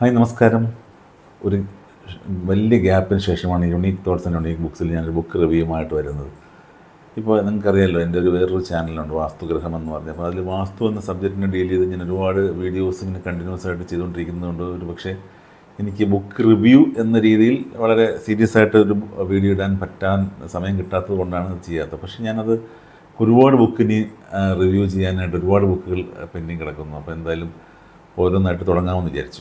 Hi നമസ്കാരം. ഒരു വലിയ ഗ്യാപ്പിന് ശേഷമാണ് യുണീക്ക് തോട്ട്സ് ആൻഡ് യുണീക്ക് ബുക്സിൽ ഞാനൊരു ബുക്ക് റിവ്യൂമായിട്ട് വരുന്നത്. ഇപ്പോൾ നിങ്ങൾക്കറിയാമല്ലോ എന്റെ ഒരു വേറൊരു ചാനലുണ്ട് വാസ്തുഗ്രഹം എന്ന് പറഞ്ഞത് അപ്പോൾ അതിൽ വാസ്തു എന്ന സബ്ജക്റ്റിനെ ഡീൽ ചെയ്ത് ഞാൻ ഒരുപാട് വീഡിയോസ് ഇങ്ങനെ കണ്ടിന്യൂസ് ആയിട്ട് ചെയ്തുകൊണ്ടിരിക്കുന്നതുകൊണ്ട് ഒരു പക്ഷേ എനിക്ക് ബുക്ക് റിവ്യൂ എന്ന രീതിയിൽ വളരെ സീരിയസ് ആയിട്ട് ഒരു വീഡിയോ ഇടാൻ പറ്റാൻ സമയം കിട്ടാത്തത് കൊണ്ടാണ് ചെയ്യാത്തത്. പക്ഷേ ഞാനത് ഒരുപാട് ബുക്കിനി റിവ്യൂ ചെയ്യാനായിട്ട് ഒരുപാട് ബുക്കുകൾ പെൻഡിങ് കിടക്കുന്നു. അപ്പോൾ എന്തായാലും ഓരോന്നായിട്ട് തുടങ്ങാമെന്ന് വിചാരിച്ചു.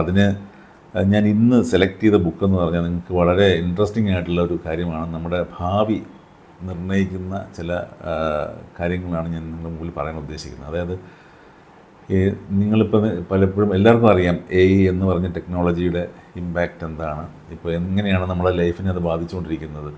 അതിന് ഞാൻ ഇന്ന് സെലക്ട് ചെയ്ത ബുക്ക് എന്ന് പറഞ്ഞാൽ നിങ്ങൾക്ക് വളരെ ഇൻട്രസ്റ്റിംഗ് ആയിട്ടുള്ള ഒരു കാര്യമാണ്. നമ്മുടെ ഭാവി നിർണയിക്കുന്ന ചില കാര്യങ്ങളാണ് ഞാൻ നിങ്ങളുടെ മുമ്പിൽ പറയാൻ ഉദ്ദേശിക്കുന്നത്. അതായത് ഈ നിങ്ങളിപ്പോൾ പലപ്പോഴും എല്ലാവർക്കും അറിയാം എ ഐ എന്ന് പറഞ്ഞ ടെക്നോളജിയുടെ ഇമ്പാക്റ്റ് എന്താണ്. ഇപ്പോൾ എങ്ങനെയാണ് നമ്മുടെ ലൈഫിനെ അത് ബാധിച്ചുകൊണ്ടിരിക്കുന്നത്?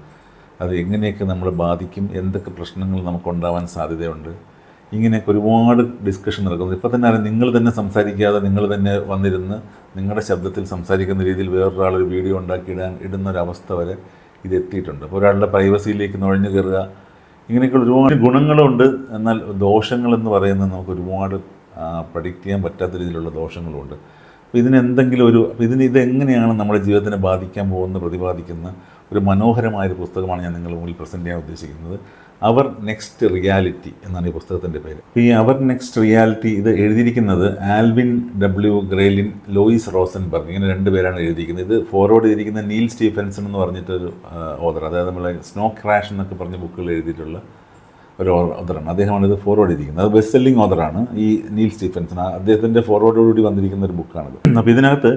അത് എങ്ങനെയൊക്കെ നമ്മളെ ബാധിക്കും? എന്തൊക്കെ പ്രശ്നങ്ങൾ നമുക്കുണ്ടാവാൻ സാധ്യതയുണ്ട്? ഇങ്ങനെയൊക്കെ ഒരുപാട് ഡിസ്കഷൻ നടക്കുന്നത് ഇപ്പോൾ തന്നെ നിങ്ങൾ തന്നെ സംസാരിക്കാതെ നിങ്ങൾ തന്നെ വന്നിരുന്ന് നിങ്ങളുടെ ശബ്ദത്തിൽ സംസാരിക്കുന്ന രീതിയിൽ വേറൊരാളൊരു വീഡിയോ ഉണ്ടാക്കിയിടാൻ ഇടുന്ന ഒരു അവസ്ഥ വരെ ഇത് എത്തിയിട്ടുണ്ട്. അപ്പോൾ ഒരാളുടെ പ്രൈവസിയിലേക്ക് നുഴഞ്ഞു കയറുക ഇങ്ങനെയൊക്കെ ഒരുപാട് ഗുണങ്ങളുണ്ട്. എന്നാൽ ദോഷങ്ങളെന്ന് പറയുന്നത് നമുക്ക് ഒരുപാട് പ്രഡിക്റ്റ് ചെയ്യാൻ പറ്റാത്ത രീതിയിലുള്ള ദോഷങ്ങളുമുണ്ട്. അപ്പോൾ ഇതിനെന്തെങ്കിലും ഒരു ഇതിന് ഇതെങ്ങനെയാണ് നമ്മുടെ ജീവിതത്തിനെ ബാധിക്കാൻ പോകുന്നത് പ്രതിപാദിക്കുന്ന ഒരു മനോഹരമായൊരു പുസ്തകമാണ് ഞാൻ നിങ്ങളുടെ മുമ്പിൽ പ്രസന്റ് ചെയ്യാൻ ഉദ്ദേശിക്കുന്നത്. അവർ നെക്സ്റ്റ് റിയാലിറ്റി എന്നാണ് ഈ പുസ്തകത്തിന്റെ പേര്. ഈ അവർ നെക്സ്റ്റ് റിയാലിറ്റി ഇത് എഴുതിയിരിക്കുന്നത് Alvin W Graylin Louis Rosenberg ഇങ്ങനെ രണ്ട് പേരാണ് എഴുതിയിരിക്കുന്നത്. ഇത് ഫോർവേഡ് ചെയ്തിരിക്കുന്ന നീൽ സ്റ്റീഫൻസൺ എന്ന് പറഞ്ഞിട്ടൊരു ഓദർ അതായത് നമ്മളെ സ്നോ ക്രാഷ് എന്നൊക്കെ പറഞ്ഞ ബുക്കുകൾ എഴുതിയിട്ടുള്ള ഒരു ഓദറാണ് അദ്ദേഹമാണ് ഇത് ഫോർവേഡ് ചെയ്തിരിക്കുന്നത്. അത് ബെസ്റ്റ് സെല്ലിംഗ് ഓദറാണ് ഈ നീൽ സ്റ്റീഫൻസൺ. അദ്ദേഹത്തിന്റെ ഫോർവേഡോടുകൂടി വന്നിരിക്കുന്ന ഒരു ബുക്കാണിത്. അപ്പോൾ ഇതിനകത്ത്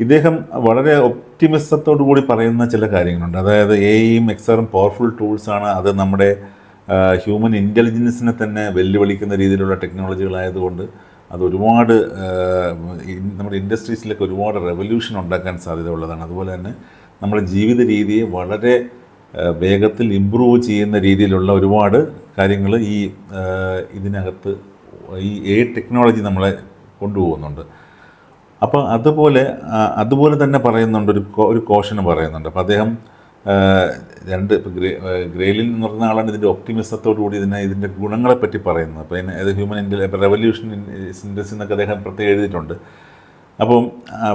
ഇദ്ദേഹം വളരെ ഒപ്റ്റിമിസത്തോടു കൂടി പറയുന്ന ചില കാര്യങ്ങളുണ്ട്. അതായത് എയും എക്സറും പവർഫുൾ ടൂൾസാണ് അത് നമ്മുടെ ഹ്യൂമൻ ഇന്റലിജൻസിനെ തന്നെ വെല്ലുവിളിക്കുന്ന രീതിയിലുള്ള ടെക്നോളജികളായതുകൊണ്ട് അത് ഒരുപാട് നമ്മുടെ ഇൻഡസ്ട്രീസിലൊക്കെ ഒരുപാട് റെവല്യൂഷൻ ഉണ്ടാക്കാൻ സാധ്യത ഉള്ളതാണ് അതുപോലെ തന്നെ നമ്മുടെ ജീവിത രീതിയെ വളരെ വേഗത്തിൽ ഇമ്പ്രൂവ് ചെയ്യുന്ന രീതിയിലുള്ള ഒരുപാട് കാര്യങ്ങൾ ഈ ഇതിനകത്ത് ഈ എ ടെക്നോളജി നമ്മളെ കൊണ്ടുപോകുന്നുണ്ട്. അപ്പോൾ അതുപോലെ അതുപോലെ തന്നെ പറയുന്നുണ്ട് ഒരു ഒരു കോഷന് പറയുന്നുണ്ട്. അപ്പോൾ അദ്ദേഹം രണ്ട് ഇപ്പോൾ ഗ്രേ ഗ്രേലിൻ എന്ന് പറയുന്ന ആളാണ് ഇതിന്റെ ഒപ്റ്റിമിസത്തോടു കൂടി ഇതിനെ ഇതിന്റെ ഗുണങ്ങളെപ്പറ്റി പറയുന്നത്. അപ്പോൾ ഇതിന് അത് ഹ്യൂമൻ ഇന്റൽ റെവല്യൂഷൻ സിൻഡസ് എന്നൊക്കെ അദ്ദേഹം പ്രത്യേകം എഴുതിയിട്ടുണ്ട്. അപ്പം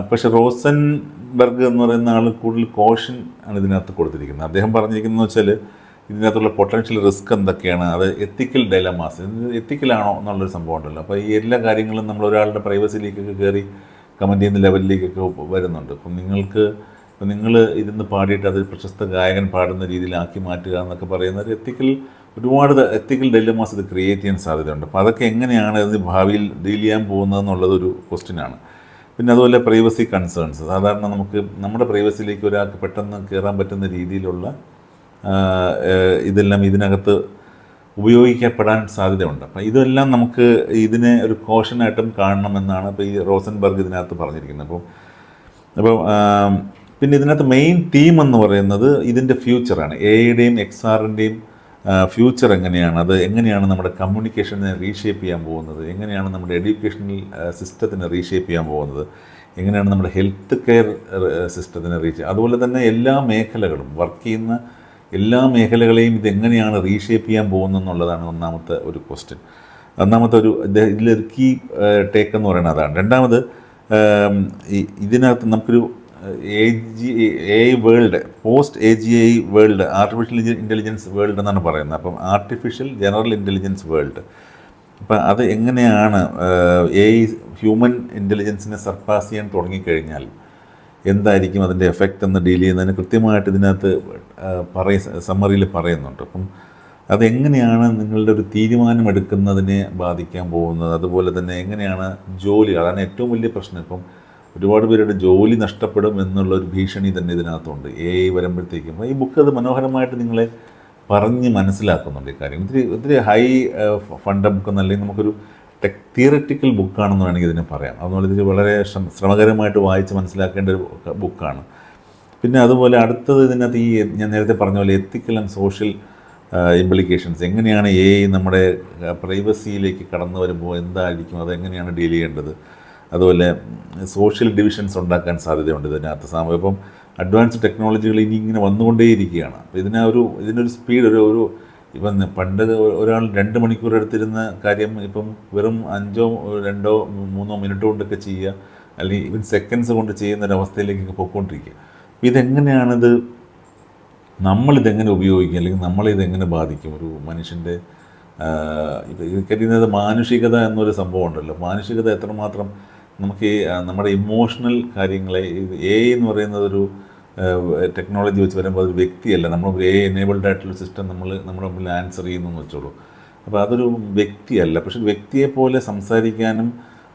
പക്ഷെ റോസൻബർഗ് എന്ന് പറയുന്ന ആൾ കൂടുതൽ കോഷൻ ആണ് ഇതിനകത്ത് കൊടുത്തിരിക്കുന്നത്. അദ്ദേഹം പറഞ്ഞിരിക്കുന്നത് വെച്ചാൽ ഇതിനകത്തുള്ള പൊട്ടൻഷ്യൽ റിസ്ക് എന്തൊക്കെയാണ്? അത് എത്തിക്കൽ ഡൈലമാസ് എത്തിക്കലാണോ എന്നുള്ളൊരു സംഭവം ഉണ്ടല്ലോ. അപ്പോൾ ഈ എല്ലാ കാര്യങ്ങളും നമ്മൾ ഒരാളുടെ പ്രൈവസിയിലേക്കൊക്കെ കയറി കമന്റ് ചെയ്യുന്ന ലെവലിലേക്കൊക്കെ വരുന്നുണ്ട്. അപ്പം നിങ്ങൾക്ക് ഇപ്പം നിങ്ങൾ ഇരുന്ന് പാടിയിട്ട് അത് പ്രശസ്ത ഗായകൻ പാടുന്ന രീതിയിലാക്കി മാറ്റുക എന്നൊക്കെ പറയുന്ന ഒരു എത്തിക്കൽ ഒരുപാട് എത്തിക്കൽ ഡെല്ലമാസ് ഇത് ക്രിയേറ്റ് ചെയ്യാൻ സാധ്യതയുണ്ട്. അപ്പോൾ അതൊക്കെ എങ്ങനെയാണ് ഇത് ഭാവിയിൽ ഡീൽ ചെയ്യാൻ പോകുന്നത് പോകുന്നതെന്നുള്ളതൊരു ക്വസ്റ്റ്യനാണ് പിന്നെ അതുപോലെ പ്രൈവസി കൺസേൺസ് സാധാരണ നമുക്ക് നമ്മുടെ പ്രൈവസിയിലേക്ക് ഒരാൾക്ക് പെട്ടെന്ന് കയറാൻ പറ്റുന്ന രീതിയിലുള്ള ഇതെല്ലാം ഇതിനകത്ത് ഉപയോഗിക്കപ്പെടാൻ സാധ്യതയുണ്ട്. അപ്പം ഇതെല്ലാം നമുക്ക് ഇതിനെ ഒരു കോഷനായിട്ടും കാണണമെന്നാണ് ഇപ്പോൾ ഈ റോസൻബർഗ് ഇതിനകത്ത് പറഞ്ഞിരിക്കുന്നത്. അപ്പോൾ അപ്പോൾ പിന്നെ ഇതിനകത്ത് മെയിൻ തീം എന്ന് പറയുന്നത് ഇതിന്റെ ഫ്യൂച്ചറാണ് എയുടെയും എക്സ് ആറിന്റെയും ഫ്യൂച്ചർ എങ്ങനെയാണ്? അത് എങ്ങനെയാണ് നമ്മുടെ കമ്മ്യൂണിക്കേഷനെ റീഷേപ്പ് ചെയ്യാൻ പോകുന്നത്? എങ്ങനെയാണ് നമ്മുടെ എഡ്യൂക്കേഷണൽ സിസ്റ്റത്തിനെ റീഷേപ്പ് ചെയ്യാൻ പോകുന്നത്? എങ്ങനെയാണ് നമ്മുടെ ഹെൽത്ത് കെയർ സിസ്റ്റത്തിനെ റീച്ച് അതുപോലെ തന്നെ എല്ലാ മേഖലകളും വർക്ക് ചെയ്യുന്ന എല്ലാ മേഖലകളെയും ഇതെങ്ങനെയാണ് റീഷേപ്പ് ചെയ്യാൻ പോകുന്നത് എന്നുള്ളതാണ് ഒന്നാമത്തെ ഒരു ക്വസ്റ്റ്യൻ ഒന്നാമത്തെ ഒരു ഇത് ഇതിലൊരു കീ ടേക്ക് എന്ന് പറയുന്നത് അതാണ്. രണ്ടാമത് ഇതിനകത്ത് നമുക്കൊരു A G A I world post A G I world artificial intelligence world എന്നാണ് പറയുന്നത്. അപ്പം ആർട്ടിഫിഷ്യൽ ജനറൽ ഇന്റലിജൻസ് വേൾഡ് അപ്പം അത് എങ്ങനെയാണ് എ ഹ്യൂമൻ ഇന്റലിജൻസിനെ സർപ്പാസ് ചെയ്യാൻ തുടങ്ങിക്കഴിഞ്ഞാൽ എന്തായിരിക്കും അതിന്റെ എഫക്റ്റ് എന്ന് ഡീൽ ചെയ്യുന്നതിന് കൃത്യമായിട്ട് ഇതിനകത്ത് പറയ സമ്മറിയിൽ പറയുന്നുണ്ട്. അപ്പം അതെങ്ങനെയാണ് നിങ്ങളുടെ ഒരു തീരുമാനമെടുക്കുന്നതിനെ ബാധിക്കാൻ പോകുന്നത്? അതുപോലെ തന്നെ എങ്ങനെയാണ് ജോലി അതാണ് ഏറ്റവും വലിയ പ്രശ്നം. ഇപ്പം ഒരുപാട് പേരുടെ ജോലി നഷ്ടപ്പെടും എന്നുള്ള ഒരു ഭീഷണി തന്നെ ഇതിനകത്തുണ്ട്. എ ഐ വരുമ്പോഴത്തേക്കും. ഈ ബുക്ക് അത് മനോഹരമായിട്ട് നിങ്ങളെ പറഞ്ഞ് മനസ്സിലാക്കുന്നുണ്ട് ഈ കാര്യം. ഒത്തിരി ഒത്തിരി ഹൈ ഫണ്ട ബുക്ക് എന്നല്ലെങ്കിൽ നമുക്കൊരു ടെക് തിയററ്റിക്കൽ ബുക്കാണെന്ന് വേണമെങ്കിൽ ഇതിനെ പറയാം. അതുപോലെ ഇത് വളരെ ശ്രമ- ശ്രമകരമായിട്ട് വായിച്ച് മനസ്സിലാക്കേണ്ട ഒരു ബുക്കാണ് പിന്നെ അതുപോലെ അടുത്തത് ഇതിനകത്ത് ഈ ഞാൻ നേരത്തെ പറഞ്ഞ പോലെ എത്തിക്കൽ ആൻഡ് സോഷ്യൽ ഇംപ്ലിക്കേഷൻസ് എങ്ങനെയാണ് എ നമ്മുടെ പ്രൈവസിയിലേക്ക് കടന്നു വരുമ്പോൾ എന്തായിരിക്കും? അതെങ്ങനെയാണ് ഡീൽ ചെയ്യേണ്ടത്? അതുപോലെ സോഷ്യൽ ഡിവിഷൻസ് ഉണ്ടാക്കാൻ സാധ്യതയുണ്ട് ഇതിനകത്ത്. സമയം ഇപ്പം അഡ്വാൻസ്ഡ് ടെക്നോളജികൾ ഇനി ഇങ്ങനെ വന്നുകൊണ്ടേയിരിക്കുകയാണ്. അപ്പോൾ ഇതിനൊരു ഇതിനൊരു സ്പീഡ് ഒരു ഒരു ഇപ്പം പണ്ട് ഒരാൾ രണ്ട് മണിക്കൂർ എടുത്തിരുന്ന കാര്യം ഇപ്പം വെറും അഞ്ചോ രണ്ടോ മൂന്നോ മിനിറ്റ് കൊണ്ടൊക്കെ ചെയ്യുക അല്ലെങ്കിൽ ഇവൻ സെക്കൻഡ്സ് കൊണ്ട് ചെയ്യുന്ന ഒരു അവസ്ഥയിലേക്കൊക്കെ പോയിക്കൊണ്ടിരിക്കുക. അപ്പോൾ ഇതെങ്ങനെയാണിത്? നമ്മളിതെങ്ങനെ ഉപയോഗിക്കും അല്ലെങ്കിൽ നമ്മളിതെങ്ങനെ ബാധിക്കും? ഒരു മനുഷ്യന്റെ കരുതുന്നത് മാനുഷികത എന്നൊരു സംഭവം ഉണ്ടല്ലോ. മാനുഷികത എത്രമാത്രം നമുക്ക് നമ്മുടെ ഇമോഷണൽ കാര്യങ്ങളെ എ എന്ന് പറയുന്നത് ഒരു ടെക്നോളജി വെച്ച് വരുമ്പോൾ അതൊരു വ്യക്തിയല്ല. നമ്മൾ ഒരു എ എനേബിൾഡ് ആയിട്ടുള്ള സിസ്റ്റം നമ്മൾ നമ്മുടെ മുമ്പിൽ ആൻസർ ചെയ്യുന്നു എന്ന് വെച്ചോളൂ. അപ്പോൾ അതൊരു വ്യക്തിയല്ല. പക്ഷെ വ്യക്തിയെ പോലെ സംസാരിക്കാനും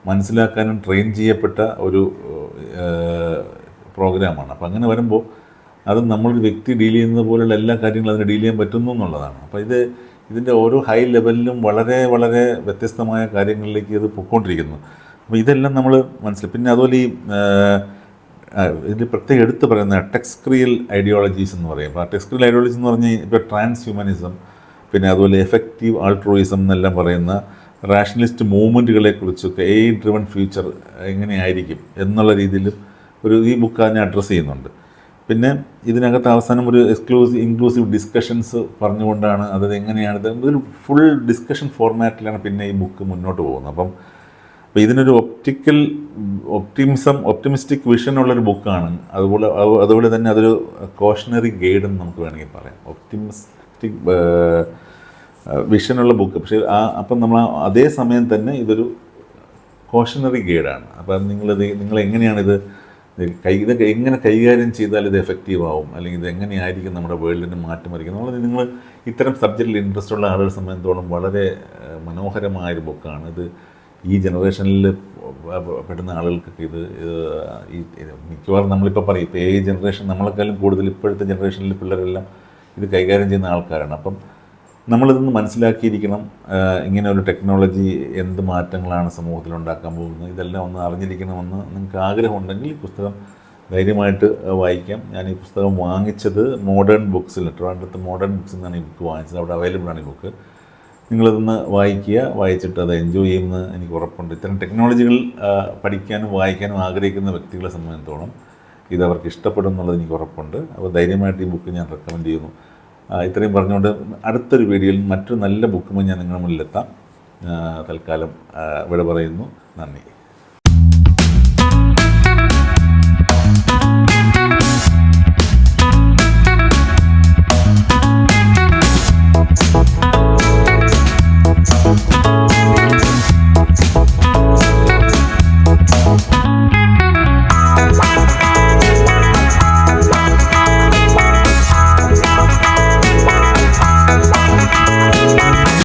മനസ്സിലാക്കാനും ട്രെയിൻ ചെയ്യപ്പെട്ട ഒരു പ്രോഗ്രാമാണ് അപ്പോൾ അങ്ങനെ വരുമ്പോൾ അത് നമ്മളൊരു വ്യക്തി ഡീൽ ചെയ്യുന്നത് പോലുള്ള എല്ലാ കാര്യങ്ങളും അതിന് ഡീൽ ചെയ്യാൻ പറ്റുന്നു എന്നുള്ളതാണ്. അപ്പോൾ ഇത് ഇതിന്റെ ഓരോ ഹൈ ലെവലിലും വളരെ വളരെ വ്യത്യസ്തമായ കാര്യങ്ങളിലേക്ക് ഇത് പൊയ്ക്കൊണ്ടിരിക്കുന്നു അപ്പോൾ ഇതെല്ലാം നമ്മൾ മനസ്സിലായി പിന്നെ അതുപോലെ ഈ ഇതിൽ പ്രത്യേകം എടുത്തു പറയുന്ന ടെക്സ്ക്രിയൽ ഐഡിയോളജീസ് എന്ന് പറയും. അപ്പോൾ ടെക്സ്ക്രിയൽ ഐഡിയോളജി എന്ന് പറഞ്ഞാൽ ഇപ്പോൾ ട്രാൻസ് ഹ്യൂമനിസം പിന്നെ അതുപോലെ എഫക്റ്റീവ് ആൾട്രോയിസം എന്നെല്ലാം പറയുന്ന റാഷണലിസ്റ്റ് മൂവ്മെന്റുകളെക്കുറിച്ചൊക്കെ എ ഡ്രിവൺ ഫ്യൂച്ചർ എങ്ങനെയായിരിക്കും എന്നുള്ള രീതിയിൽ ഒരു ഈ ബുക്ക് അതിനെ അഡ്രസ്സ് ചെയ്യുന്നുണ്ട്. പിന്നെ ഇതിനകത്ത് അവസാനം ഒരു എക്സ്ക്ലൂസീവ് ഇൻക്ലൂസീവ് ഡിസ്കഷൻസ് പറഞ്ഞുകൊണ്ടാണ് അത് എങ്ങനെയാണ് ഇത്. ഒരു ഫുൾ ഡിസ്കഷൻ ഫോർമാറ്റിലാണ് പിന്നെ ഈ ബുക്ക് മുന്നോട്ട് പോകുന്നത്. അപ്പം അപ്പോൾ ഇതിനൊരു ഒപ്റ്റിക്കൽ ഒപ്റ്റിമിസം ഒപ്റ്റിമിസ്റ്റിക് വിഷൻ ഉള്ളൊരു ബുക്കാണ് അതുപോലെ അതുപോലെ തന്നെ അതൊരു കോഷണറി ഗൈഡും നമുക്ക് വേണമെങ്കിൽ പറയാം. ഒപ്റ്റിമിസ്റ്റിക് വിഷനുള്ള ബുക്ക് പക്ഷേ ആ അപ്പം നമ്മൾ അതേ സമയം തന്നെ ഇതൊരു കോഷണറി ഗൈഡാണ് അപ്പം നിങ്ങളിത് നിങ്ങൾ എങ്ങനെയാണിത് കൈ ഇത് എങ്ങനെ കൈകാര്യം ചെയ്താൽ ഇത് എഫക്റ്റീവ് ആവും? അല്ലെങ്കിൽ ഇത് എങ്ങനെയായിരിക്കും നമ്മുടെ വേൾഡിനെ വരയ്ക്കുന്നത് നമ്മൾ നിങ്ങൾ ഇത്തരം സബ്ജക്റ്റിൽ ഇൻട്രസ്റ്റ് ഉള്ള ആളുകളെ സംബന്ധിച്ചോളം വളരെ മനോഹരമായൊരു ബുക്കാണ് ഇത് ഈ ജനറേഷനിൽ പെടുന്ന ആളുകൾക്കൊക്കെ ഇത് ഈ മിക്കവാറും നമ്മളിപ്പോൾ പറയും ഇപ്പോൾ ഏ ജനറേഷൻ നമ്മളെക്കാളും കൂടുതൽ ഇപ്പോഴത്തെ ജനറേഷനിലെ പിള്ളേരെല്ലാം ഇത് കൈകാര്യം ചെയ്യുന്ന ആൾക്കാരാണ്. അപ്പം നമ്മളിതൊന്ന് മനസ്സിലാക്കിയിരിക്കണം ഇങ്ങനെ ഒരു ടെക്നോളജി എന്ത് മാറ്റങ്ങളാണ് സമൂഹത്തിൽ ഉണ്ടാക്കാൻ പോകുന്നത് ഇതെല്ലാം ഒന്ന് അറിഞ്ഞിരിക്കണമെന്ന് നിങ്ങൾക്ക് ആഗ്രഹമുണ്ടെങ്കിൽ ഈ പുസ്തകം ധൈര്യമായിട്ട് വായിക്കാം. ഞാൻ ഈ പുസ്തകം വാങ്ങിച്ചത് മോഡേൺ ബുക്സിൽ ട്രിവാൻഡ്രത്ത് മോഡേൺ ബുക്സിൽ നിന്നാണ് ഈ ബുക്ക് വാങ്ങിച്ചത്. അവിടെ അവൈലബിൾ ആണ് ഈ ബുക്ക്. നിങ്ങളിതൊന്ന് വായിക്കുക വായിച്ചിട്ട് അത് എൻജോയ് ചെയ്യുമെന്ന് എനിക്ക് ഉറപ്പുണ്ട്. ഇത്തരം ടെക്നോളജികൾ പഠിക്കാനും വായിക്കാനും ആഗ്രഹിക്കുന്ന വ്യക്തികളെ സംബന്ധിച്ചിടത്തോളം ഇത് അവർക്ക് ഇഷ്ടപ്പെടും എന്നുള്ളത് എനിക്ക് ഉറപ്പുണ്ട്. അപ്പോൾ ധൈര്യമായിട്ട് ഈ ബുക്ക് ഞാൻ റെക്കമെൻഡ് ചെയ്യുന്നു. ഇത്രയും പറഞ്ഞുകൊണ്ട് അടുത്തൊരു വീഡിയോയിൽ മറ്റൊരു നല്ല ബുക്കുമായി ഞാൻ നിങ്ങളുടെ മുന്നിലെത്താം. തൽക്കാലം ഇവിടെ പറയുന്നു. നന്ദി.